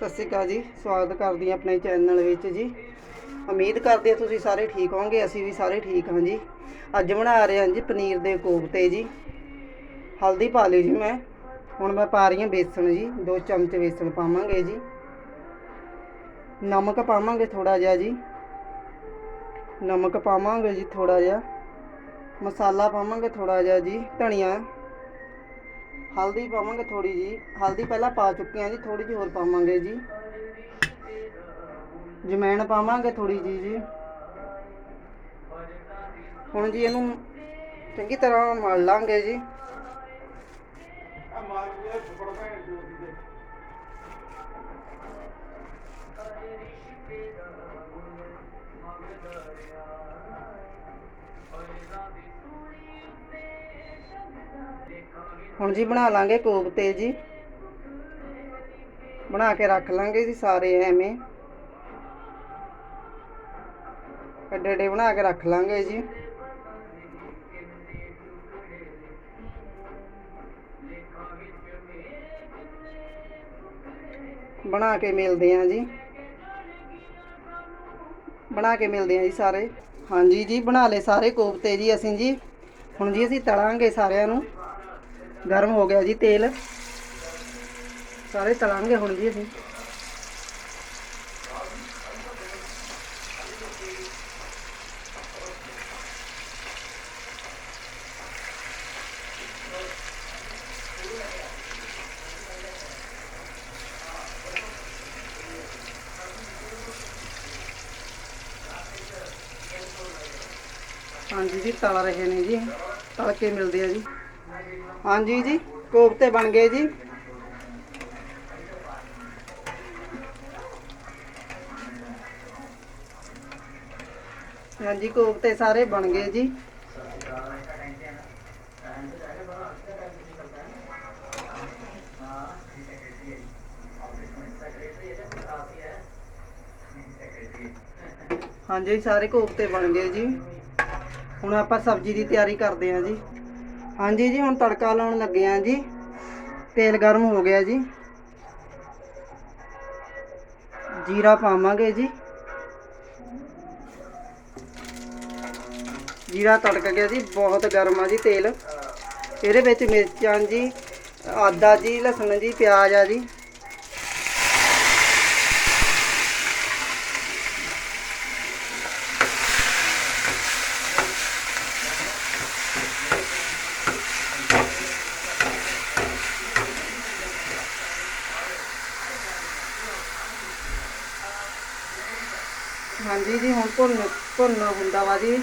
ਸਤਿ ਸ਼੍ਰੀ ਅਕਾਲ ਜੀ, ਸਵਾਗਤ ਕਰਦੀ ਹਾਂ ਆਪਣੇ ਚੈਨਲ ਵਿੱਚ ਜੀ। ਉਮੀਦ ਕਰਦੇ ਹਾਂ ਤੁਸੀਂ ਸਾਰੇ ਠੀਕ ਹੋਵੋਗੇ, ਅਸੀਂ ਵੀ ਸਾਰੇ ਠੀਕ ਹਾਂ ਜੀ। ਅੱਜ ਬਣਾ ਰਹੇ ਹਾਂ ਜੀ ਪਨੀਰ ਦੇ ਕੋਫਤੇ ਜੀ। ਹਲਦੀ ਪਾ ਲਈ ਜੀ ਮੈਂ। ਹੁਣ ਮੈਂ ਪਾ ਰਹੀ ਹਾਂ ਬੇਸਣ ਜੀ, ਦੋ ਚਮਚ ਬੇਸਣ ਪਾਵਾਂਗੇ ਜੀ। ਨਮਕ ਪਾਵਾਂਗੇ ਥੋੜਾ ਜਿਹਾ ਜੀ। ਨਮਕ ਪਾਵਾਂਗੇ ਜੀ ਥੋੜਾ ਜਿਹਾ। ਮਸਾਲਾ ਪਾਵਾਂਗੇ ਥੋੜਾ ਜਿਹਾ ਜੀ, ਧਨੀਆ। ਹਲਦੀ ਪਾਵਾਂਗੇ ਥੋੜੀ ਜੀ। ਹਲਦੀ ਪਹਿਲਾਂ ਪਾ ਚੁੱਕੇ ਹਾਂ ਜੀ ਥੋੜੀ ਜਿਹੀ ਹੋਰ ਪਾਵਾਂਗੇ ਜੀ। ਜਮੈਣ ਪਾਵਾਂਗੇ ਥੋੜੀ ਜੀ ਜੀ। ਹੁਣ ਜੀ ਇਹਨੂੰ ਚੰਗੀ ਤਰ੍ਹਾਂ ਮਲ ਲਾਂਗੇ ਜੀ। ਹੁਣ ਜੀ ਬਣਾ ਲਾਂਗੇ ਕੋਫਤੇ ਜੀ। ਬਣਾ ਕੇ ਰੱਖ ਲਾਂਗੇ ਜੀ ਸਾਰੇ ਐਵੇਂ। ਅੱਡੇ ਐਡੇ ਬਣਾ ਕੇ ਰੱਖ ਲਾਂਗੇ ਜੀ। ਬਣਾ ਕੇ ਮਿਲਦੇ ਆਂ ਜੀ। ਬਣਾ ਕੇ ਮਿਲਦੇ ਆਂ ਜੀ ਸਾਰੇ। ਹਾਂਜੀ ਜੀ, ਬਣਾ ਲਏ ਸਾਰੇ ਕੋਫਤੇ ਜੀ ਅਸੀਂ ਜੀ। ਹੁਣ ਜੀ ਅਸੀਂ ਤਲਾਂਗੇ ਸਾਰਿਆਂ ਨੂੰ। ਗਰਮ ਹੋ ਗਿਆ ਜੀ ਤੇਲ। ਸਾਰੇ ਤਲਾਂਗੇ ਹੁਣ ਜੀ ਅਸੀਂ। ਹਾਂਜੀ ਜੀ, ਤਲ ਰਹੇ ਨੇ ਜੀ। ਤਲ ਕੇ ਮਿਲਦੇ ਆ ਜੀ। ਹਾਂਜੀ ਜੀ ਕੋਫਤੇ ਬਣ ਗਏ ਜੀ। ਹਾਂਜੀ ਕੋਫਤੇ ਸਾਰੇ ਬਣ ਗਏ ਜੀ। ਹਾਂਜੀ, ਸਾਰੇ ਕੋਫਤੇ ਬਣ ਗਏ ਜੀ। ਹੁਣ ਆਪਾਂ ਸਬਜ਼ੀ ਦੀ ਤਿਆਰੀ ਕਰਦੇ ਹਾਂ ਜੀ। ਹਾਂਜੀ ਜੀ, ਹੁਣ ਤੜਕਾ ਲਾਉਣ ਲੱਗੇ ਹਾਂ ਜੀ। ਤੇਲ ਗਰਮ ਹੋ ਗਿਆ ਜੀ। ਜੀਰਾ ਪਾਵਾਂਗੇ ਜੀ। ਜੀਰਾ ਤੜਕ ਗਿਆ ਜੀ, ਬਹੁਤ ਗਰਮ ਆ ਜੀ ਤੇਲ। ਇਹਦੇ ਵਿੱਚ ਮਿਰਚਾਂ ਜੀ, ਆਦਾ ਜੀ, ਲਸਣ ਜੀ, ਪਿਆਜ਼ ਆ ਜੀ। ਹਾਂਜੀ ਜੀ ਹੁਣ ਭੁੰਨ ਭੁੰਨ ਹੁੰਦਾ ਵਾ ਜੀ।